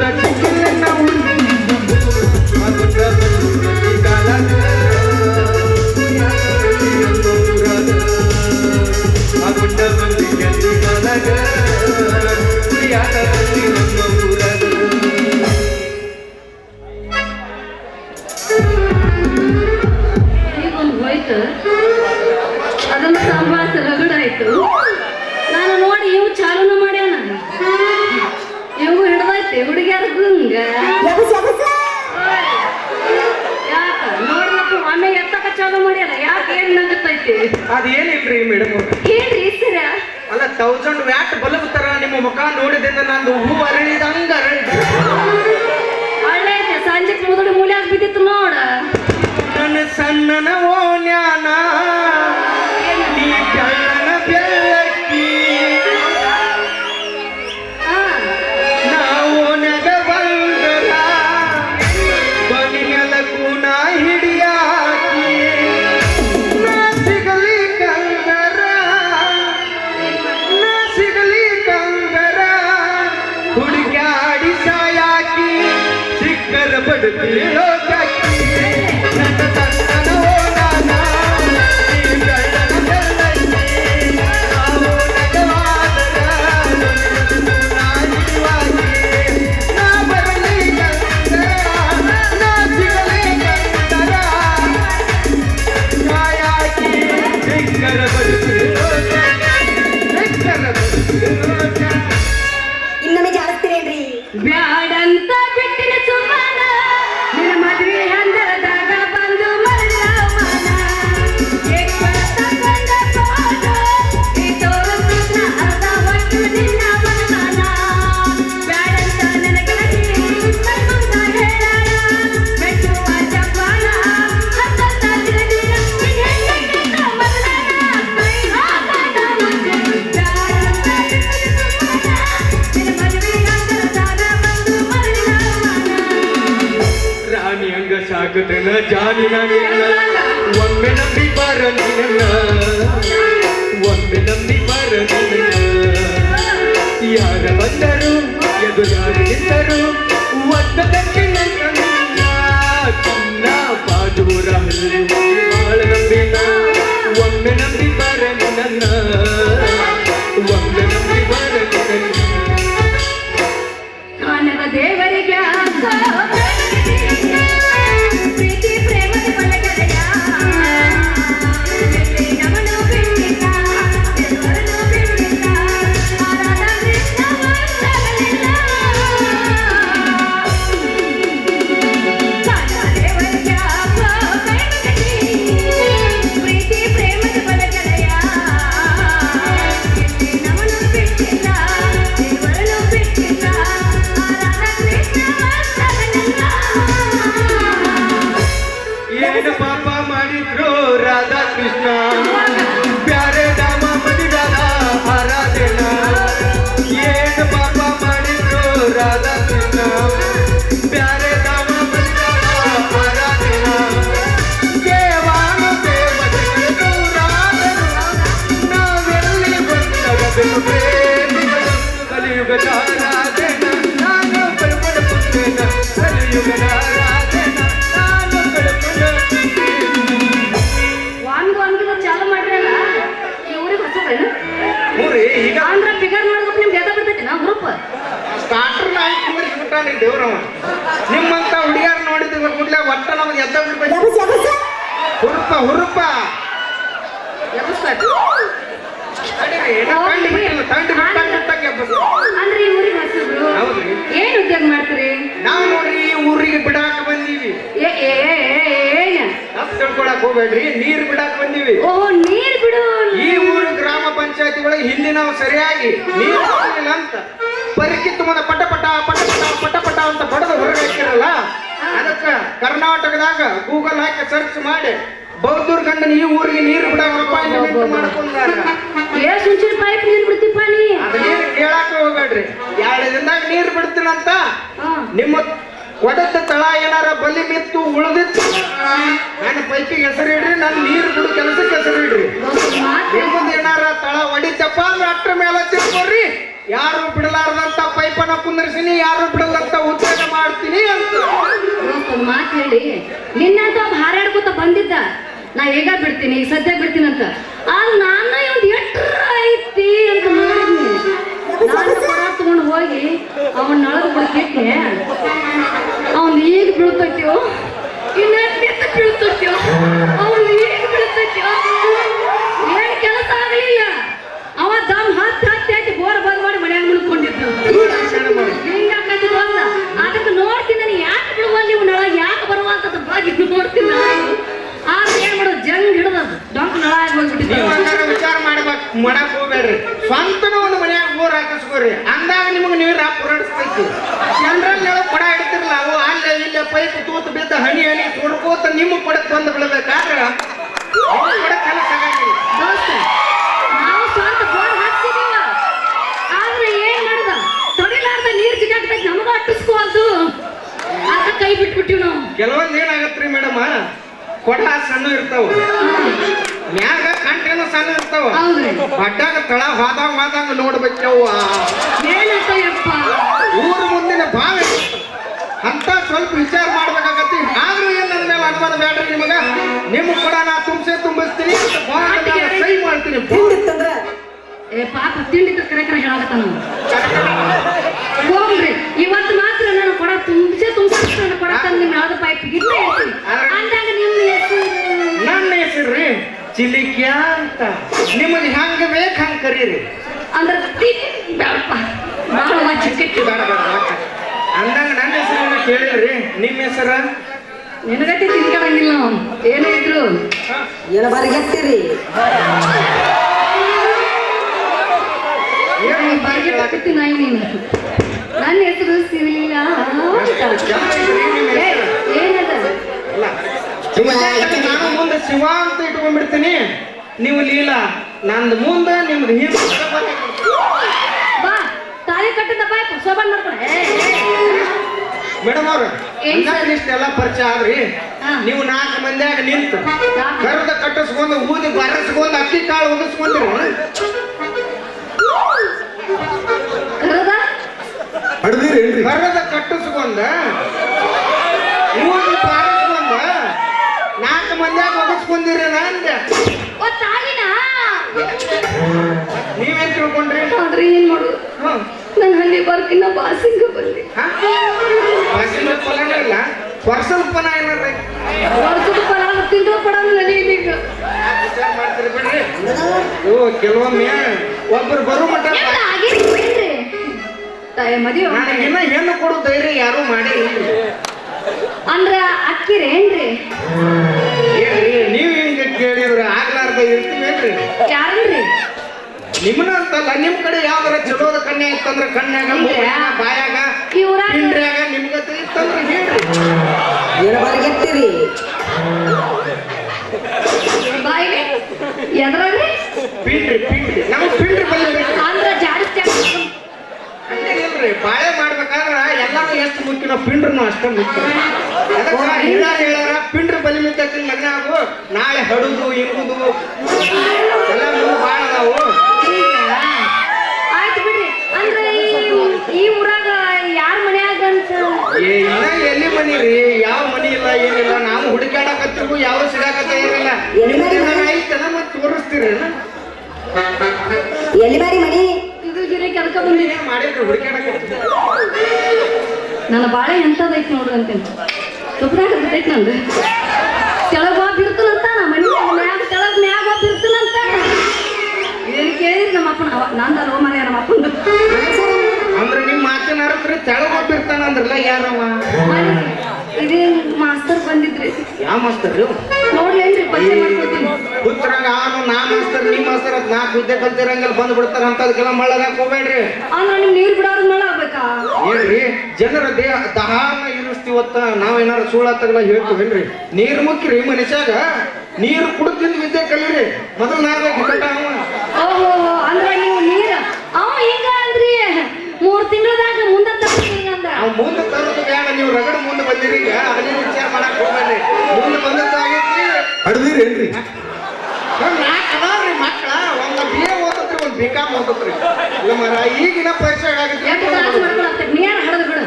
ಮತ್ತ ಇವು ಹಿಡ್ದೈತಿ ಹುಡುಗಿಯರ್ದು ಹಿಂಗ ಯಾಕ? ನೋಡ್ಬೇಕು ಆಮೇಲೆ ಎತ್ತಕ ಚಾಲು ಮಾಡ್ಯಾರ. ಯಾಕೆ ಏನ್ ನಗುತ್ತೈತಿ ಅದೇನಿಲ್ರಿ ಮೇಡಮ್ ಏನ್ರಿ ಸರ? ಅಲ್ಲ ತೌಸಂಡ್ ವ್ಯಾಟ್ ಬಲ್ಬ್ ತರ ನಿಮ್ಮ ಮುಖ ನೋಡಿದಿಂದ ನಂದು ಹೂ ಅರಳಿದಂಗ ಅರಳಿದೆ. ಅಳ್ಳೈತೆ ಸಂಜೆ ಸಂಜೆಕ್ ಮುದುಡಿ ಮೂಲ್ಯಾಗ ಬಿದ್ದಿತ್ತು ನೋಡ. ನನ್ನ ಸಣ್ಣನ ಓನ್ಯಾನ ಎದುರಾಗಿ ನಿಂತರು ಒದ್ದ ಕಟ್ಟಿನ ಕುಂದಿರಿಸ್ಬಿಟ್ಟಾನೆ ದೇವ್ರವ ನಿಮ್ಮಂತ ಹುಡುಗಿಯರ್ ನೋಡಿದ ಕೂಡಲೇ ಒಟ್ಟ ನಮ್ಗೆ ಎದ್ದ ಬಿಡ್ಬೇಕು. ಹುರುಪ ಹುರುಪ. ಎಬ್ಬಿಸ್ಬೇಕು ಅಂದ್ರೆ ಈ ಊರಿಗೆ ಹೊಸಬ್ರು. ಏನ್ ಉದ್ಯೋಗ ಮಾಡ್ತೀರಿ? ನಾವು ನೋಡ್ರಿ ಈ ಊರಿಗೆ ಬಿಡಾಕ ಬಂದೀವಿ. ಏ ಏ ತಪ್ಪು ತಿಳ್ಕೊಳಕ್ ಹೋಗ್ಬೇಡ್ರಿ ನೀರ್ ಬಿಡಾಕ ಬಂದೀವಿ. ಓ ನೀರ್ ಬಿಡು. ಈ ಊರು ಗ್ರಾಮ ಪಂಚಾಯತಿ ಒಳಗೆ ಹಿಂದೆ ನಾವು ಸರಿಯಾಗಿ ನೀರು ಕೊಡ್ಲಿಲ್ಲ ಅಂತ. ಪರಿಕಿತ್ತು ಮುಂದೆ ಪಟ ಪಟ ಪಟ ಪಟ ಪಟ ಪಟ ಅಂತ ಬಡದು ಹೊರಗೆ ಹಾಕಿರಲ್ಲ? ಅದಕ್ಕೆ ಕರ್ನಾಟಕದಾಗ ಗೂಗಲ್ ಹಾಕಿ ಸರ್ಚ್ ಮಾಡಿ. ಬೌದ್ಧೂರ್ ಗಂಡನ ಈ ಊರಿಗೆ ನೀರು ಬಿಡ ಅಪಾಯಿಂಟ್ಮೆಂಟ್ ಮಾಡ್ಕೊಂಡಾರ ಏ ಸುಂಚಿನ ಪೈಪ್ ನೀರು ಬಿಡ್ತೀಪ್ಪ ನೀ? ಅದ ನೀರು ಕೇಳಾಕ ಹೋಗ್ಬೇಡ್ರಿ. ಎರಡು ದಿನದಾಗ ನೀರು ಬಿಡ್ತೀನಂತ ನಿಮ್ಮ ಕೊಡದ ತಳ ಏನಾರ ಬಲಿ ಮಿತ್ತು ಉಳಿದಿತ್ತು? ನನ್ನ ಪೈಪಿಗೆ ಹೆಸರಿಡ್ರಿ ನನ್ನ ನೀರು ಬಿಡು ಕೆಲಸಕ್ಕೆ ಹೆಸರು ಇಡ್ರಿ. ಮಾತು ನಿಮ್ಮದು ಏನಾರ ತಳ ಹೊಡಿತಪ್ಪ ಅಂದ್ರೆ ಅಟ್ರ ಮೇಲೆ ತಿಳ್ಕೊಡ್ರಿ ಯಾರು ಬಿಡಲಾರ್ದಂತ ಪೈಪನ್ನ ಕುಂದರ್ಸಿನಿ ಯಾರು ಬಿಡಲಂತ ಹೇಳಿ. ನಿನ್ನಂತ ಹಾರಾಡ್ಕೊತ ಬಂದಿದ್ದ ನಾ ಈಗ ಬಿಡ್ತೀನಿ ಈಗ ಸದ್ಯ ಬಿಡ್ತೀನಿ ಅಂತ. ಆಗ ನಾನು ಇವ್ದು ಎಟ್ರ ಐತಿ ಅಂತ ನೋಡಿದ್ನಿ ನಾನು ತಗೊಂಡು ಹೋಗಿ ಅವನ ನಳಗ ಬಿಡ್ಕಿಟ್ನೆ ಅವ್ನು ಈಗ ಬೀಳ್ತೈತಿಯೋ ಇನ್ನೆಂತ ಬೀಳ್ತೈತಿಯೋ ಅವನ್ ಈಗ ಬೀಳ್ತೈತಿಯೋ ಏನ್ ಕೆಲಸ ಆಗಲಿಲ್ಲ. ಅವ ದಮ್ ಹತ್ತಿ ಹತ್ತಿ ಹತ್ತಿ ಕೆಲವೊಂದ್ ಏನಾಗತ್ರಿ ಮೇಡಮ್? ಕೊಡ ಸಣ್ಣ ಇರ್ತಾವ. ಮ್ಯಾಗ ಕಂಟ್ರಿನ ಸಣ್ಣ ಇರ್ತಾವ. ಬಡ್ಡಾಗ ತಳ ಹೋದಾಗ ಹೋದಾಗ ನೋಡ್ಬೇಕವ್ವ ಯಪ್ಪ ಊರ ಮುಂದಿನ ಬಾವಿ. ಅಂತ ಸ್ವಲ್ಪ ವಿಚಾರ ಮಾಡ್ಬೇಕಾಗತ್ತಿ. ಆದ್ರೂ ಏನ್ ನನ್ನ ಮೇಲೆ ಅನುಮಾನ ಬೇಡ್ರಿ ನಿಮಗ? ನಿಮ್ ಕೂಡ ನಾ ತುಂಬಿಸೇ ತುಂಬಿಸ್ತೀನಿ ಸೈ ಮಾಡ್ತೀನಿ. ಪಾಪ ತಿಂಡಿ ಕರೆ ಕರೆ ಹೇಳಾಕತ್ತ ನಾವು ಹೋಗ್ರಿ ಇವತ್ತು ತುಂಬಿಸೇ ತುಂಬಿಸ್ ನಾನು ಕೊಡ ತಂದು ನಿಮ್ಮ ಯಾವ್ದು ಪೈಪ್ ಹೇಳ್ತೀನಿ ಅಂದಾಗ ನಿಮ್ಮ ಹೆಸರು? ನನ್ನ ಹೆಸರ್ರಿ ಚಿಲಿಕ್ಯಾ ಅಂತ. ನಿಮಗೆ ಹೆಂಗ ಬೇಕು ಹಂಗೆ ಕರೀರಿ. ಅಂದ್ರೆ ಬೇಡಪ್ಪ ಭಾಳ ಚಿಕ್ಕ ಬೇಡ ಬೇಡ? ಅಂದಂಗ ನನ್ನ ಹೆಸರನ್ನ ಕೇಳಿದ್ರಿ. ನಿಮ್ಮ ಹೆಸರ? ನಿನಗತಿ ತಿನ್ಕೊಳಂಗಿಲ್ಲ ನಾವು. ಏನೇ ಇದ್ರು. ಏನ ಬಾರಿ ಗೆಟ್ಟಿರಿ ಏನು ಬಾಯಿಗೆ ತಕ್ಕತ್ತಿ ನಾಯಿ ನೀನು. ನನ್ನ ಹೆಸರು ಸಿವಿಲಿಲ್ಲ ನಾನು ಮುಂದೆ ಶಿವ ಅಂತ ಇಟ್ಕೊಂಡ್ಬಿಡ್ತೀನಿ ನೀವು ಲೀಲಾ ನಂದು ಮುಂದೆ ನಿಮ್ದು ಹಿಂದೆ ತಾಳಿ ಕಟ್ಟಿದಪ್ಪ ಏ, ಏ. ಮೇಡಮ್ ಅವ್ರ ಇಷ್ಟೆಲ್ಲ ಪರಿಚಯ ಆದ್ರಿ. ನೀವು ನಾಲ್ಕು ಮಂದಿಯಾಗ ನಿಂತು. ಕರ್ದ ಕಟ್ಟಿಸ್ಕೊಂಡು ಊದಿ ಬರಸ್ಕೊಂಡು ಅಕ್ಕಿ ಕಾಳು ಉದಿಸ್ಕೊಂಡಿರಿ ಹಡ್ದಿರೇನ್ರಿ ಬರದ ಕಟ್ಟಿಸ್ಕೊಂಡ. ಊದಿ ಪಾರಿಸ್ಕೊಂಡ ನಾಲ್ಕು ಮಂದಿಯಾಗ ಒದಿಸ್ಕೊಂಡಿರಿ ಅಂದೆ. ಓ ತಾಳಿನ ನೀವೇನ್ ತಿಳ್ಕೊಂಡ್ರಿ? ನೋಡ್ರಿ ಏನ್ ಮಾಡು. ನನ್ನ ಹಳ್ಳಿ ಬರ್ಕಿನ ಬಾಸಿಂಗ ಬಂದಿ. ಬಾಸಿಂಗ ಫಲನ ಇಲ್ಲ ವರ್ಷದ ಫಲ ಏನಾರ ವರ್ಷದ ಫಲ ತಿಂಗಳು ನೀನೀಗ ವಿಚಾರ ಮಾಡ್ತೀರಿ ಬಿಡ್ರಿ? ಓ ಕೆಲವೊಮ್ಮೆ ಒಬ್ಬರು ಬರೋ ಮಟ್ಟ ಮದುವೆ ಹೆಣ್ಣು ಕೊಡು ಧೈರ್ಯ ಯಾರು ಮಾಡಿ ಅಂದ್ರ ಅಕ್ಕಿರೇನ್ರಿ ನೀವ್ ನೀವು ಹಿಂಗ ಕೇಳಿದ್ರ ಆಗ್ಲಾರ್ದ ಇರ್ತೀವೇನ್ರಿ ಯಾರನ್ರಿ ನಿಮ್ಮನ್ನ ಅಂತಲ್ಲ ನಿಮ್ ಕಡೆ ಯಾವ್ದಾರ ಚಲೋದ ಕನ್ಯಾ ಇತ್ತಂದ್ರ ಕನ್ಯಾಗ ಬಾಯಾಗ ಪಿಂಡ್ರ್ಯಾಗ ನಿಮ್ಗತ ಇತ್ತಂದ್ರ ಹೇಳ್ರಿ. ಏನ ಬಾರಿ ಗೆಟ್ಟಿರಿ ಬಾಯಿಗೆ ಎದ್ರಾಗ್ರಿ ಪಿಂಡ್ರಿ ಪಿಂಡ್ರಿ ನಮಗ್ ಪಿಂಡ್ರಿ ಬಲಿಬೇಕು ಅಂದ್ರ ಜಾಸ್ತಿ ಇಲ್ರಿ ಬಾಳೆ ಮಾಡ್ಬೇಕಾದ್ರ ಎಲ್ಲಾನು ಎಷ್ಟು ಮುಖ್ಯನ ಪಿಂಡ್ರನು ಅಷ್ಟೇ ಮುಖ್ಯ ಹಿರಿಯರ್ ಹೇಳ್ಯಾರ ಪಿಂಡ್ರ ಬಲಿ ಮುಖ್ಯಕ್ಕೆ ಲಗ್ನ ಆಗು ನಾಳೆ ಹಡುದು ಇಂಗುದು ಎಲ್ಲ ಭಾಳ ಬಾಳ ಅದಾವು. ಆಯ್ತು ಬಿಡ್ರಿ. ಅಂದ್ರೆ ಈ- ಈ ಊರಾಗ ಯಾರ ಮನ್ಯಾಗ ಅಂತ? ಏ ಇನ್ನ ಎಲ್ಲಿ ಮನಿ ರೀ ಯಾವ ಮನಿ ಇಲ್ಲ ಏನಿಲ್ಲ. ನಾವು ಹುಡುಕಾಡಕತ್ತಿರ್ಗು ಯಾವ ಸಿಗಾಕತ್ತ ಏನಿಲ್ಲ? ಐತನ ಮತ್ತೆ ತೋರಿಸ್ತೀರ ಎಲ್ಲಿ ಬಾರಿ ಮನಿ? ಗಿರಿ ಕೆಲ್ಕ ಬಂದಿದೆ. ನನ್ನ ಬಾಳೆ ಎಂಥದೈತಿ ನೋಡ್ರಿ ಅಂತೇನೆ ತುಪ್ಪದಾಗ ಬಿದ್ದೈತಿ ನಂದು. ಕೆಳಗ ಹೋಗಿ ಬಿರ್ತನಂತ ನಮ್ಮ ಮನೆ ಮ್ಯಾಗ ಕೆಳಗ್ ಮ್ಯಾಗ ಹೋಗಿ ಬಿರ್ತನಂತ ಏನು ಕೇಳಿದ್ರಿ ನಮ್ಮ ಅಪ್ಪನ ನಂದ ಅಲ್ವ ಓ ಮನೆ ನಮ್ಮ ಅಪ್ಪನ ಅಂದ್ರೆ ನಿಮ್ ಮಾತಿನ ಅರ್ಥ ತೆಳಗ್ ಹೋಗ್ತಿರ್ತಾನ ಅಂದ್ರಲ್ಲ ಯಾರವ? ಇದೇ ಮಾಸ್ತರ್ ಬಂದಿದ್ರಿ. ಯಾವ ಮಾಸ್ತರ್ ನೋಡ್ಲೇನ್ರಿ ಪರಿಚಯ ಮಾಡ್ಕೊತೀನಿ ಹುಚ್ಚರಾಗ ಅವನು ನಾನ್ ಮಾಸ್ತರ್ ನಿಮ್ಮ ಮಾಸ್ತರ್ ಅಂತ ನಾಲ್ಕು ವಿದ್ಯೆ ಕಲ್ತಿರಂಗಲ್ ಬಂದ್ ಬಿಡ್ತಾರ ಅಂತದಕ್ಕೆಲ್ಲ ಮಳ್ಳದಾಗ ಹೋಗ್ಬೇಡ್ರಿ ಅಂದ್ರೆ ನಿಮ್ ನೀರ್ ಬಿಡೋರ್ ಮಳೆ ಆಗ್ಬೇಕಾ? ಏನ್ರಿ ಜನರ ದೇಹ ದಹಾನ ಇರಿಸ್ತೀವತ್ತ ನಾವೇನಾರ ಸುಳ್ಳತ್ತಗಲ್ಲ ಹೇಳ್ತೀವೇನ್ರಿ? ನೀರ್ ಮುಕ್ಕಿರಿ ಮನುಷ್ಯಾಗ ನೀರು ಕುಡಿದ್ ವಿದ್ಯೆ ಕಲೀರಿ. ಮೊದಲು ನಾವೇಕ್ ಕಟ್ಟ ಅವ. ಓಹೋ ಅಂದ್ರ ನೀವು ನೀರ್? ಅವ ಹಿಂಗ ಅಂದ್ರಿ. ಮೂರ್ ತಿಂಗಳದಾಗ ಮುಂದ ತಪ್ಪಿಂಗ ಅಂದ. ಅವ್ ಮುಂದೆ ತರೋದು ಬೇಡ ನೀವು ರಗಡ ಮುಂದೆ ಬಂದಿರಿ ಈಗ. ಅದನ್ನ ವಿಚಾರ ಮಾಡಕ್ ಹೋಗ್ಬೇಡ್ರಿ. ಮುಂದೆ ಬಂದದ್ದಾಗೈತಿ. ಹಡ್ದಿರೇನ್ರಿ? ನಾಲ್ಕು ಅದಾವ್ರಿ ಮಕ್ಳ? ಒಂದು ಬಿ ಎ ಓದತ್ರಿ ಒಂದ್ ಬಿ ಕಾಮ್ ಓದತ್ರಿ. ಮರ ಈಗಿನ ಬಿಡು.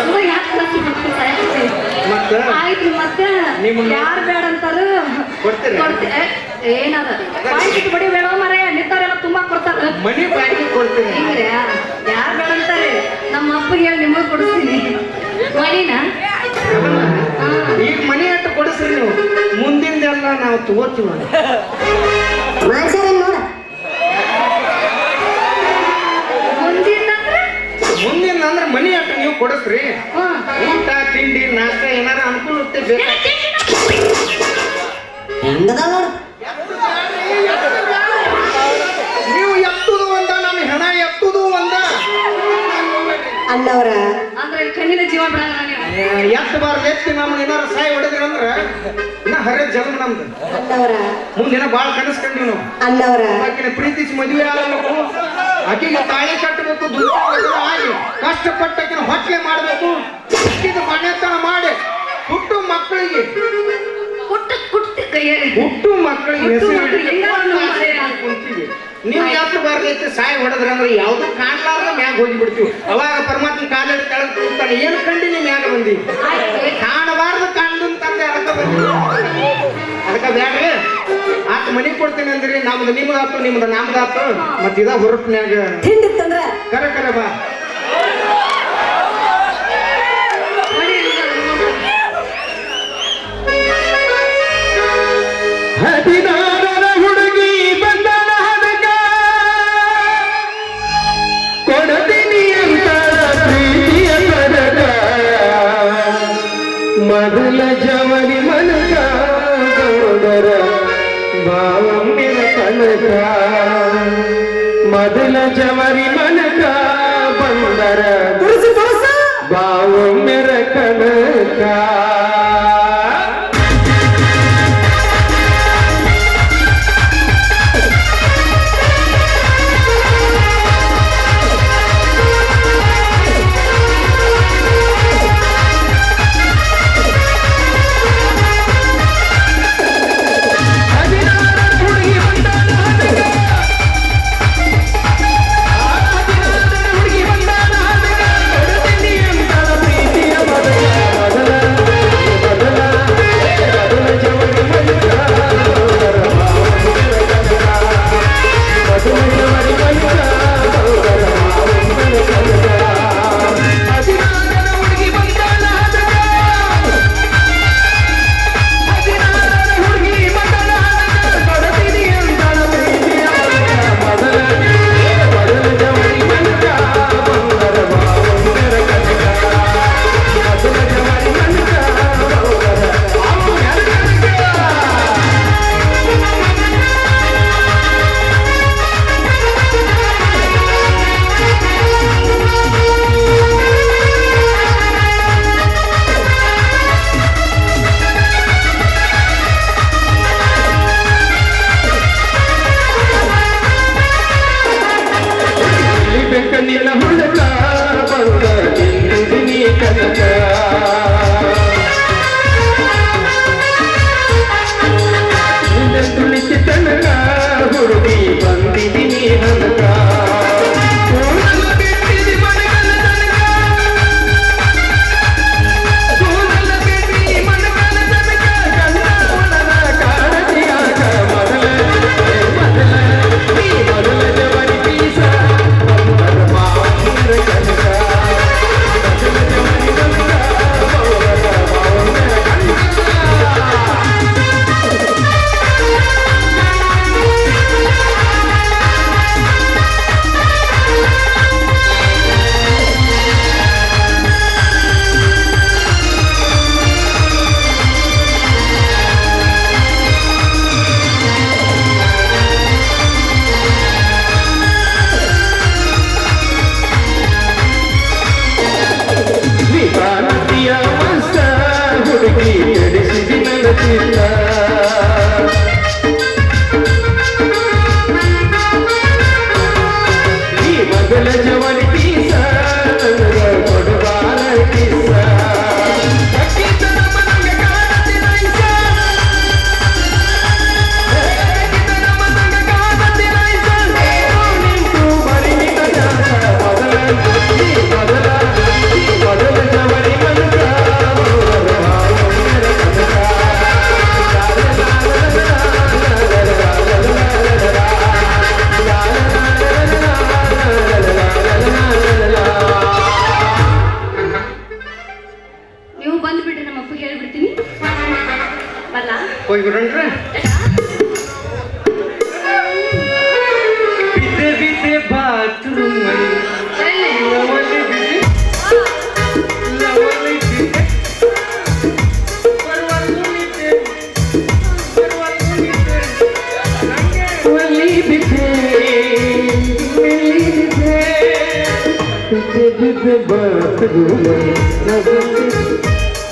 ಇವ ಆಯ್ತು ಮತ್ತೆ? ಯಾರು ಬೇಡ ಅಂತಾರು? ಏನದ? ಪಾಯಿಂಟ್ ಬಡಿ ಬೇಡ ಮರ ತುಂಬಾ ಕೊಡ್ತಾರೆ. ಮನಿ ಬಾಡಿಗೆ ಕೊಡ್ತೀನಿ ಹಿಂಗ್ರಿ? ಯಾರು ಬೇಡ ಅಂತಾರೆ? ನಮ್ಮ ಅಪ್ಪಗೆ ಹೇಳಿ ನಿಮಗೆ ಕೊಡಿಸ್ತೀನಿ. ಮನಿನ? ಈಗ ಮನೆ ಅಟ್ಟು ಕೊಡಿಸ್ರಿ ನೀವು. ಮುಂದಿಂದೆಲ್ಲ ನಾವು ತಗೋತೀವಿ ನೋಡ. ಮುಂದಿನ ಅಂದ್ರೆ? ಮನೆ ಅಟ್ಟು ನೀವು ಕೊಡಿಸ್ರಿ. ಹಾ. ಊಟ ತಿಂಡಿ ನಾಷ್ಟ ಏನಾರ ಅನುಕೂಲತೆ ಬೇಕು? ಹೆಂಗದ ನೋಡು. ನೀವು ಎತ್ತುದು ಒಂದ ನಮ್ಮ ಹೆಣ ಎತ್ತುದು ಒಂದ. ಅಣ್ಣವ್ರ ಅಂದ್ರೆ ಕಣ್ಣಿನ ಜೀವ ಬಿಡಲ್ಲ ನೀವು ಬಾರ ಎತ್ತಿ ನಮ್ಗೆ ಏನಾರ ಸಾಯಿ ಹೊಡೆದ್ರಂದ್ರ ಇನ್ನ ಹರೇ ಜನ್ಮ ನಮ್ದು. ಮುಂದಿನ ಬಾಳ ಕನಸ್ಕೊಂಡ್ವಿ ನಾವು. ಅಣ್ಣವ್ರ. ಆಕಿನ ಪ್ರೀತಿಸಿ ಮದುವೆ ಆಗಬೇಕು ಆಕಿಗೆ ತಾಳಿ ಕಟ್ಟಬೇಕು ದುಡ್ಡು ಆಗಿ ಕಷ್ಟಪಟ್ಟು ಆಕಿನ ಹೊಟ್ಟೆ ಮಾಡಬೇಕು ಆಕಿದ ಮನೆತನ ಮಾಡಿ ಹುಟ್ಟು ಮಕ್ಕಳಿಗೆ. ಕುಟ್ಟಿ ಕೈಯಲ್ಲಿ. ಹುಟ್ಟು ಮಕ್ಕಳಿಗೆ ಹುಟ್ಟು ಹೆಸರು ಕುಂತೀವಿ. ನೀವು ಯಾತ್ರ ಬಾರ್ದೈತೆ ಸಾಯಿ ಹೊಡೆದ್ರ ಅಂದ್ರೆ ಯಾವ್ದು ಕಾಣ್ಲಾರ್ದ ಮ್ಯಾಗ ಹೋಗಿ ಬಿಡ್ತೀವಿ ಅವಾಗ ಪರಮಾತ್ಮ ಕಾಲಿಡ್ ಕೆಳಗೆ ಕೂತಾನೆ ಏನು ಕಂಡಿ ನೀವು ಮ್ಯಾಗ ಬಂದಿ? ಕಾಣಬಾರ್ದು ಕಾಣ್ದು ತಂದೆ ಅದಕ್ಕೆ ಬಂದಿ ಅದಕ್ಕೆ ಬ್ಯಾಡ್ರಿ ಆತ ಮನಿ ಕೊಡ್ತೇನೆ ಅಂದ್ರಿ ನಮ್ದು ನಿಮ್ದಾತು ನಿಮ್ದು ನಮ್ದಾತು ಮತ್ತಿದ ಹೊರಟ್ನ್ಯಾಗ ಕರೆ ಕರೆ ಬಾ. మధుర భావం కనుక మధుల జమరి మనక బందర భావం కనుక. ಅಪ್ಪಗೆ ಹೇಳ್ಬಿಡ್ತೀನಿ ಬಲ್ಲ ಹೋಗ್ಬಿಡ್ರೆ ಬಿದ್ದೆ ಬಿದ್ದೆ ಬಾತ್ರೂಮ್ Bırak durmayı,